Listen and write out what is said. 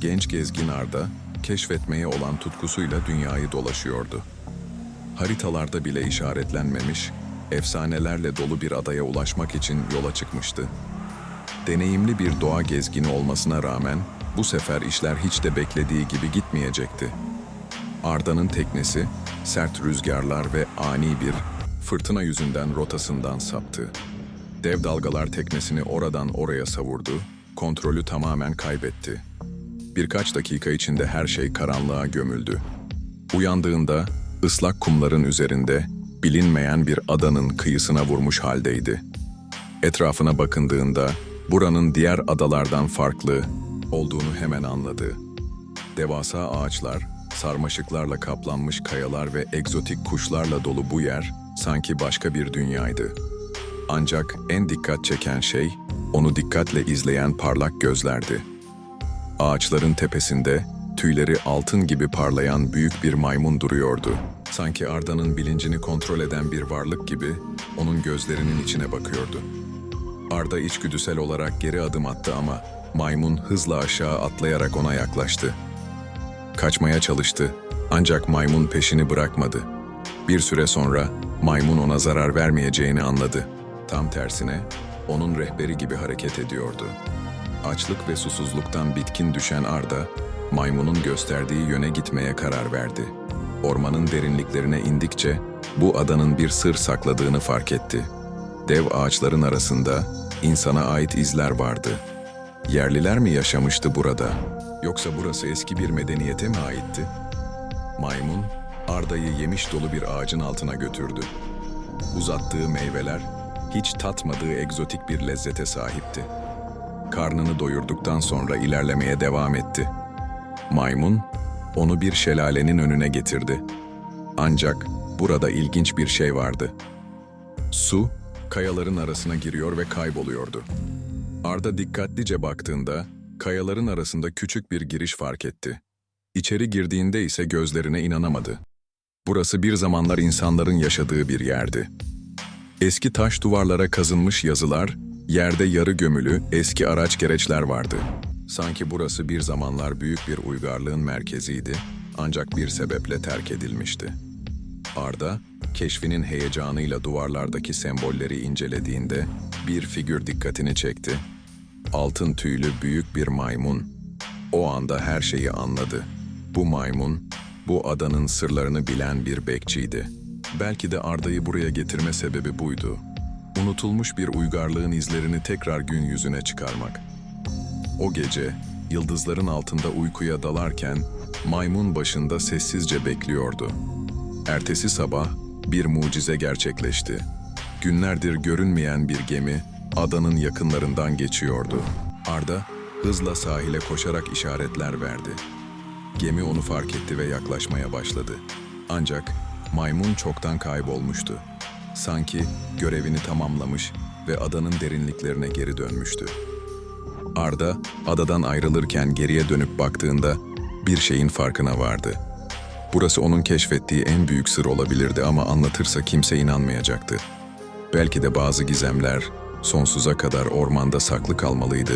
Genç gezgin Arda, keşfetmeye olan tutkusuyla dünyayı dolaşıyordu. Haritalarda bile işaretlenmemiş, efsanelerle dolu bir adaya ulaşmak için yola çıkmıştı. Deneyimli bir doğa gezgini olmasına rağmen bu sefer işler hiç de beklediği gibi gitmeyecekti. Arda'nın teknesi sert rüzgarlar ve ani bir fırtına yüzünden rotasından saptı. Dev dalgalar teknesini oradan oraya savurdu, kontrolü tamamen kaybetti. Birkaç dakika içinde her şey karanlığa gömüldü. Uyandığında ıslak kumların üzerinde bilinmeyen bir adanın kıyısına vurmuş haldeydi. Etrafına bakındığında buranın diğer adalardan farklı olduğunu hemen anladı. Devasa ağaçlar, sarmaşıklarla kaplanmış kayalar ve egzotik kuşlarla dolu bu yer sanki başka bir dünyaydı. Ancak en dikkat çeken şey onu dikkatle izleyen parlak gözlerdi. Ağaçların tepesinde tüyleri altın gibi parlayan büyük bir maymun duruyordu. Sanki Arda'nın bilincini kontrol eden bir varlık gibi onun gözlerinin içine bakıyordu. Arda içgüdüsel olarak geri adım attı ama maymun hızla aşağı atlayarak ona yaklaştı. Kaçmaya çalıştı ancak maymun peşini bırakmadı. Bir süre sonra maymun ona zarar vermeyeceğini anladı. Tam tersine onun rehberi gibi hareket ediyordu. Açlık ve susuzluktan bitkin düşen Arda, maymunun gösterdiği yöne gitmeye karar verdi. Ormanın derinliklerine indikçe bu adanın bir sır sakladığını fark etti. Dev ağaçların arasında insana ait izler vardı. Yerliler mi yaşamıştı burada? Yoksa burası eski bir medeniyete mi aitti? Maymun, Arda'yı yemiş dolu bir ağacın altına götürdü. Uzattığı meyveler, hiç tatmadığı egzotik bir lezzete sahipti. Karnını doyurduktan sonra ilerlemeye devam etti. Maymun, onu bir şelalenin önüne getirdi. Ancak burada ilginç bir şey vardı. Su, kayaların arasına giriyor ve kayboluyordu. Arda dikkatlice baktığında, kayaların arasında küçük bir giriş fark etti. İçeri girdiğinde ise gözlerine inanamadı. Burası bir zamanlar insanların yaşadığı bir yerdi. Eski taş duvarlara kazınmış yazılar, yerde yarı gömülü eski araç gereçler vardı. Sanki burası bir zamanlar büyük bir uygarlığın merkeziydi ancak bir sebeple terk edilmişti. Arda, keşfinin heyecanıyla duvarlardaki sembolleri incelediğinde bir figür dikkatini çekti. Altın tüylü büyük bir maymun. O anda her şeyi anladı. Bu maymun, bu adanın sırlarını bilen bir bekçiydi. Belki de Arda'yı buraya getirme sebebi buydu. Unutulmuş bir uygarlığın izlerini tekrar gün yüzüne çıkarmak. O gece, yıldızların altında uykuya dalarken, maymun başında sessizce bekliyordu. Ertesi sabah bir mucize gerçekleşti. Günlerdir görünmeyen bir gemi adanın yakınlarından geçiyordu. Arda hızla sahile koşarak işaretler verdi. Gemi onu fark etti ve yaklaşmaya başladı. Ancak maymun çoktan kaybolmuştu. Sanki görevini tamamlamış ve adanın derinliklerine geri dönmüştü. Arda adadan ayrılırken geriye dönüp baktığında bir şeyin farkına vardı. Burası onun keşfettiği en büyük sır olabilirdi ama anlatırsa kimse inanmayacaktı. Belki de bazı gizemler sonsuza kadar ormanda saklı kalmalıydı